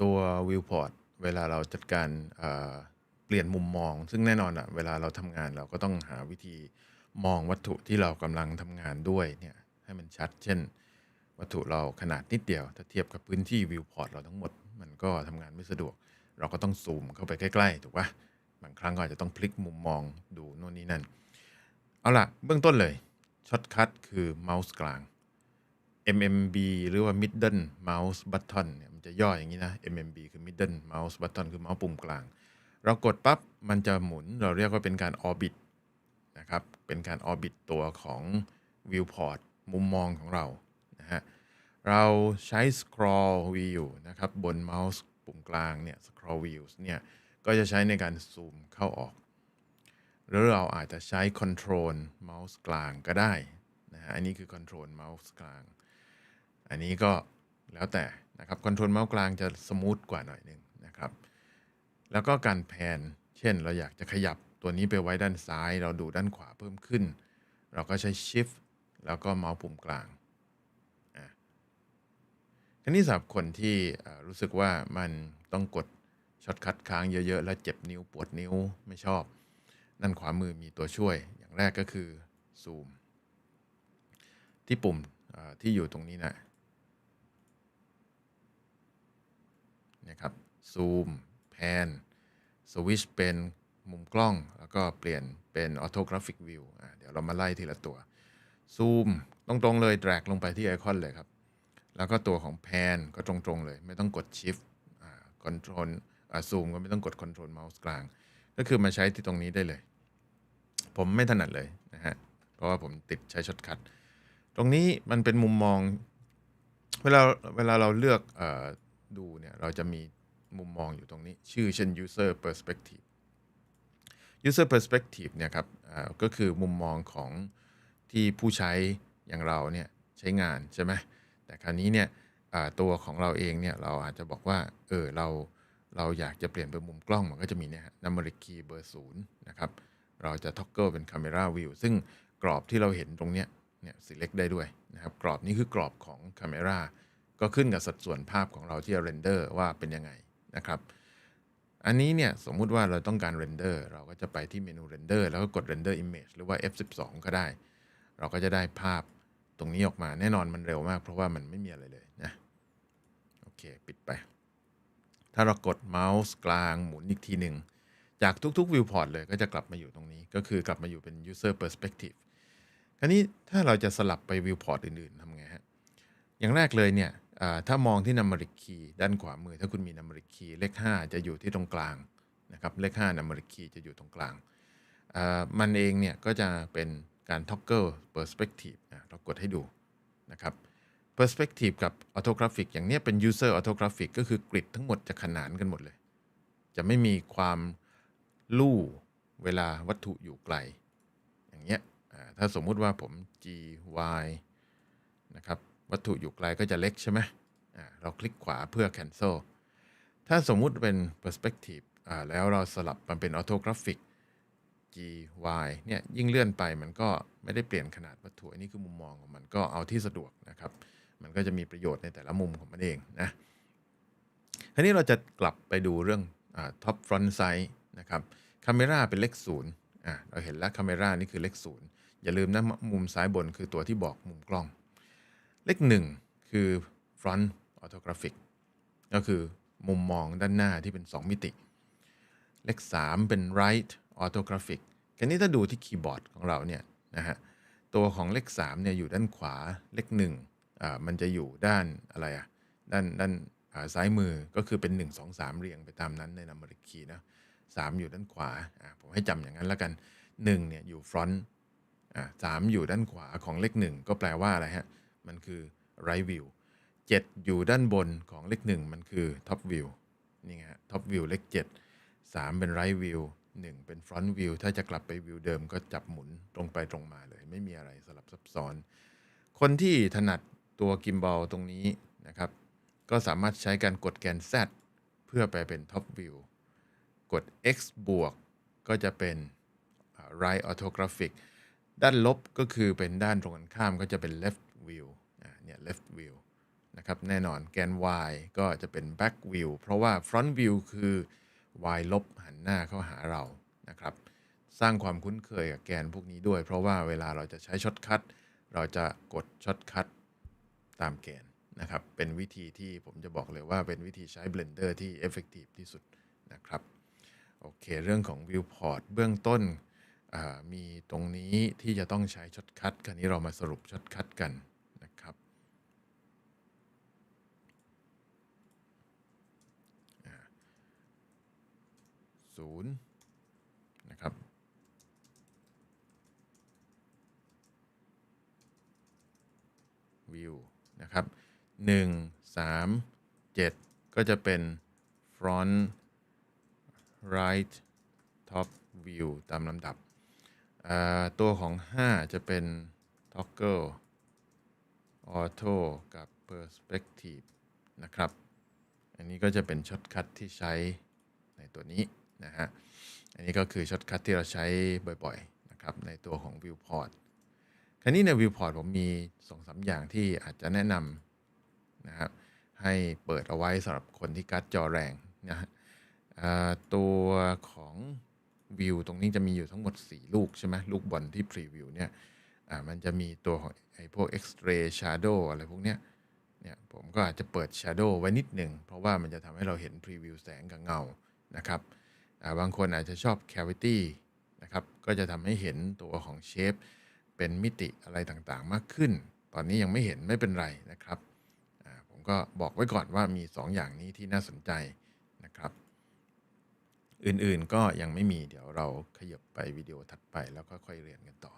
ตัว viewport เวลาเราจัดการเปลี่ยนมุมมอง ซึ่งแน่นอนอะเวลาเราทำงานเราก็ต้องหาวิธีมองวัตถุที่เรากำลังทำงานด้วยเนี่ยให้มันชัด เช่น วัตถุเราขนาดนิดเดียว ถ้าเทียบกับพื้นที่ viewport เราทั้งหมด มันก็ทำงานไม่สะดวก เราก็ต้องซูมเข้าไปใกล้ๆถูกปะบางครั้งก็อาจจะต้องพลิกมุมมองดูโน่นนี่นั่น เอาล่ะ เบื้องต้นเลยช็อตคัทคือเมาส์กลาง MMB หรือว่า Middle Mouse Button เนี่ยมันจะย่ออย่างนี้นะ MMB คือ Middle Mouse Button คือเมาส์ปุ่มกลาง เรากดปั๊บมันจะหมุนเราเรียกว่าเป็นการ orbit นะครับ เป็นการ orbit ตัวของ viewport มุมมองของเรานะฮะเราใช้ scroll wheel นะครับ บนเมาส์ปุ่มกลางเนี่ย scroll wheels เนี่ย ก็จะใช้ในการซูมเข้าออก หรือเราอาจจะใช้ control เมาส์กลางก็ได้นะฮะอันนี้คือ control เมาส์กลาง อันนี้ก็แล้วแต่นะครับ control เมาส์กลางจะสมูทกว่าหน่อยหนึ่งนะครับ แล้วก็การแพน เช่นเราอยากจะขยับตัวนี้ไปไว้ด้านซ้าย เราดูด้านขวาเพิ่มขึ้น เราก็ใช้ shift แล้วก็เมาส์ปุ่มกลางอะทีนี้สำหรับคนที่รู้สึกว่ามันต้องกดช็อตคัทค้างเยอะ ๆ แล้วเจ็บนิ้วปวดนิ้วไม่ชอบด้านขวามือมีตัวช่วย อย่างแรกก็คือซูมที่ปุ่มที่อยู่ตรงนี้นะ นะครับซูมแพนสวิชเป็นมุมกล้อง แล้วก็เปลี่ยนเป็นออโตกราฟิกวิวเดี๋ยวเรามาไล่ทีละตัวซูมตรงๆเลยแดกลงไปที่ไอคอนเลยครับ แล้วก็ตัวของแพนก็ตรงๆเลย ไม่ต้องกด Shift คอนโทรลซูมก็ไม่ต้องกด Control เมาส์กลาง ก็คือมาใช้ที่ตรงนี้ได้เลย ผมไม่ถนัดเลยนะฮะ เพราะว่าผมติดใช้ช็อตคัทตรงนี้มันเป็นมุมมอง เวลาเวลาเราเลือกอ ดูเนี่ยเราจะมีมุมมองอยู่ตรงนี้ ชื่อเช่น user perspective user perspective เนี่ยครับก็คือมุมมองของที่ผู้ใช้อย่างเราเนี่ยใช้งานใช่ไหมแต่คราวนี้เนี่ยตัวของเราเองเนี่ยเราอาจจะบอกว่าเออเราเราอยากจะเปลี่ยนไปมุมกล้องมันก็จะมีเนี่ยฮะ numeric key เบอร์ศูนย์นะครับเราจะ toggle เป็น camera view ซึ่งกรอบที่เราเห็นตรงเนี้ยเนี่ย select ได้ด้วยนะครับกรอบนี้คือกรอบของ camera ก็ขึ้นกับสัดส่วนภาพของเราที่จะ render ว่าเป็นยังไงนะครับ อันนี้เนี่ยสมมุติว่าเราต้องการ render เราก็จะไปที่เมนู render แล้วก็กด render image หรือว่า F12 ก็ได้ เราก็จะได้ภาพตรงนี้ออกมาแน่นอนมันเร็วมาก เพราะว่ามันไม่มีอะไรเลยนะโอเคปิดไป ถ้าเรากดเมาส์กลางหมุนอีกทีหนึ่งจากทุกๆ viewport เลยก็จะกลับมาอยู่ตรงนี้ ก็คือกลับมาอยู่เป็น user perspective คราวนี้ถ้าเราจะสลับไป viewport อื่นๆทำไงฮะอย่างแรกเลยเนี่ยถ้ามองที่ numeric key ด้านขวามือ ถ้าคุณมี numeric key เลข 5 จะอยู่ที่ตรงกลางนะครับเลข5 numeric key จะอยู่ตรงกลาง มันเองเนี่ยก็จะเป็นการ toggle perspective อะเรากดให้ดูนะครับ perspective กับ orthographic อย่างเนี้ยเป็น user orthographic ก็คือกริดทั้งหมดจะขนานกันหมดเลย จะไม่มีความลู่เวลาวัตถุอยู่ไกล อย่างเงี้ยถ้าสมมุติว่าผม g y นะครับ วัตถุอยู่ไกลก็จะเล็กใช่ไหมเราคลิกขวาเพื่อ cancel ถ้าสมมุติเป็น perspective แล้วเราสลับมันเป็น orthographic g y เนี่ยยิ่งเลื่อนไปมันก็ไม่ได้เปลี่ยนขนาดวัตถุอันนี้คือมุมมองของมันก็เอาที่สะดวกนะครับ มันก็จะมีประโยชน์ในแต่ละมุมของมันเองนะทีนี้เราจะกลับไปดูเรื่องท็อปฟรอนต์ไซส์นะครับคาเมราเป็นเลขศูนย์เราเห็นแล้วคาเมรานี่คือเลขศูนย์อย่าลืมนะมุมซ้ายบนคือตัวที่บอกมุมกล้อง เลขหนึ่งคือ front orthographic ก็คือมุมมองด้านหน้าที่เป็น 2 มิติ เลข 3 เป็น right orthographic กันนี้ถ้าดูที่คีย์บอร์ดของเราเนี่ยนะฮะตัวของเลข3เนี่ยอยู่ด้านขวาเลข1อ่ามันจะอยู่ด้านอะไรอะด้านด้านอ่าซ้ายมือก็คือเป็น 1 2 3 เรียงไปตามนั้นในนัมเบอร์คีย์นะ3อยู่ด้านขวาอ่าผมให้จำอย่างนั้นแล้วกัน1เนี่ยอยู่ front อ่าสามอยู่ด้านขวาของเลข 1 ก็แปลว่าอะไรฮะ มันคือ right view 7อยู่ด้านบนของเลข1มันคือ top view นี่ไงฮะ top view เลข7 3เป็น right view 1เป็น front view ถ้าจะกลับไปวิวเดิมก็จับหมุนตรงไปตรงมาเลย ไม่มีอะไรสลับซับซ้อน คนที่ถนัดตัวกิมบอลตรงนี้นะครับ ก็สามารถใช้การกดแกน Z เพื่อไปเป็น top view กด X บวกก็จะเป็น right orthographic ด้านลบก็คือเป็นด้านตรงกันข้ามก็จะเป็น left view เนี่ย left view นะครับแน่นอนแกน y ก็จะเป็น back view เพราะว่า front view คือ y ลบหันหน้าเข้าหาเรานะครับสร้างความคุ้นเคยกับแกนพวกนี้ด้วย เพราะว่าเวลาเราจะใช้ช็อตคัทเราจะกดช็อตคัทตามแกนนะครับเป็นวิธีที่ผมจะบอกเลยว่าเป็นวิธีใช้ Blender ที่ effective ที่สุดนะครับโอเค เรื่องของ viewport เบื้องต้นมีตรงนี้ที่จะต้องใช้ช็อตคัทคราวนี้เรามาสรุปช็อตคัทกัน 0นะครับวิวนะครับ 1 3 7 ก็จะเป็น front right top view ตามลำดับ ตัวของ 5 จะเป็น toggle auto กับ perspective นะครับ อันนี้ก็จะเป็นช็อตคัทที่ใช้ในตัวนี้ นะฮะ อันนี้ก็คือช็อตคัทที่เราใช้บ่อยๆนะครับในตัวของ viewport คราวนี้ใน viewport ผมมี2อสอย่างที่อาจจะแนะนำนะครับให้เปิดเอาไว้สำหรับคนที่การ์ดจอแรงนะฮะตัวของวิวตรงนี้จะมีอยู่ทั้งหมด 4 ลูกใช่ไหมลูกบอลที่พรีวิวเนี่ยมันจะมีตัวของไอ้พวก X-ray shadow อะไรพวกเนี้ยเนี่ยผมก็อาจจะเปิด shadow ไว้นิดหนึ่งเพราะว่ามันจะทำให้เราเห็นพรีวิวแสงกับเงานะครับ บางคนอาจจะชอบ cavity นะครับก็จะทำให้เห็นตัวของเชฟเป็นมิติอะไรต่างๆมากขึ้น ตอนนี้ยังไม่เห็นไม่เป็นไรนะครับ ผมก็บอกไว้ก่อนว่ามี 2 อย่างนี้ที่น่าสนใจนะครับ อื่นๆก็ยังไม่มีเดี๋ยวเราขยับไปวิดีโอถัดไปแล้วก็ค่อยเรียนกันต่อ